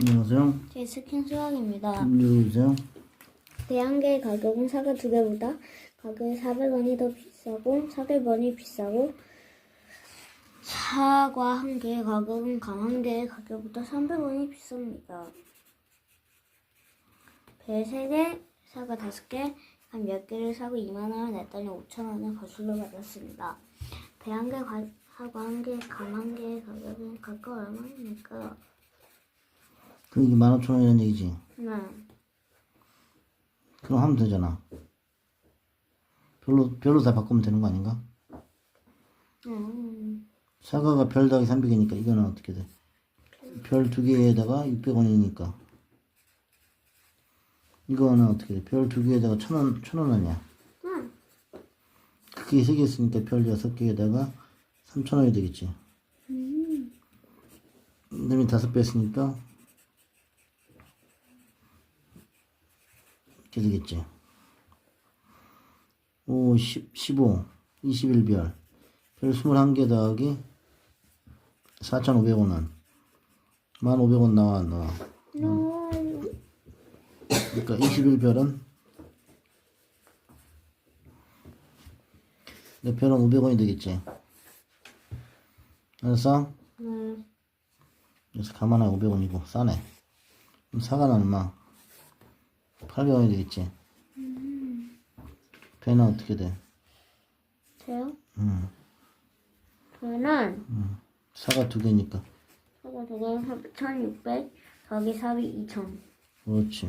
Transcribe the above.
안녕하세요. 제 스킨 수학입니다. 누구세요? 배양계의 가격은 사과 두 개보다 가격이 400원이 더 비싸고 사과번이 비싸고 사과 한 개의 가격은 감한 개의 가격보다 300원이 비쌉니다. 배 3개, 사과 5개, 한 몇 개를 사고 2만 원을 냈더니 5천 원을 거슬러 받았습니다. 배 한 개, 가- 사과 한 개, 감 한 개의 가격은 각각 얼마입니까? 그 이게 15,000원이라는 얘기지. 네. 그럼 하면 되잖아. 별로, 별로 다 바꾸면 되는 거 아닌가? 음. 사과가 별 더하기 300이니까 이거는 어떻게 돼? 별 두 개에다가 600원이니까. 이거는 어떻게 돼? 별 두 개에다가 1,000원, 1,000원 아니야? 응. 크게 세개 있으니까 별 여섯 개에다가 3,000원이 되겠지. 그 다음에 다섯 배 했으니까 이렇게 되겠지. 5, 10, 15, 21별. 별 21개 더하기 4,500원은 1,500원 나와, 안 나와. No. 그러니까 21별은 내 별은 500원이 되겠지. 알았어? 네. 그래서 가만히 500원이고 싸네. 그럼 사과는 얼마? 800원이 되겠지. 배는 어떻게 돼? 저요? 음, 저는 사과 두 개니까. 저거 저거 1600 더하기 4이 2000 그렇지.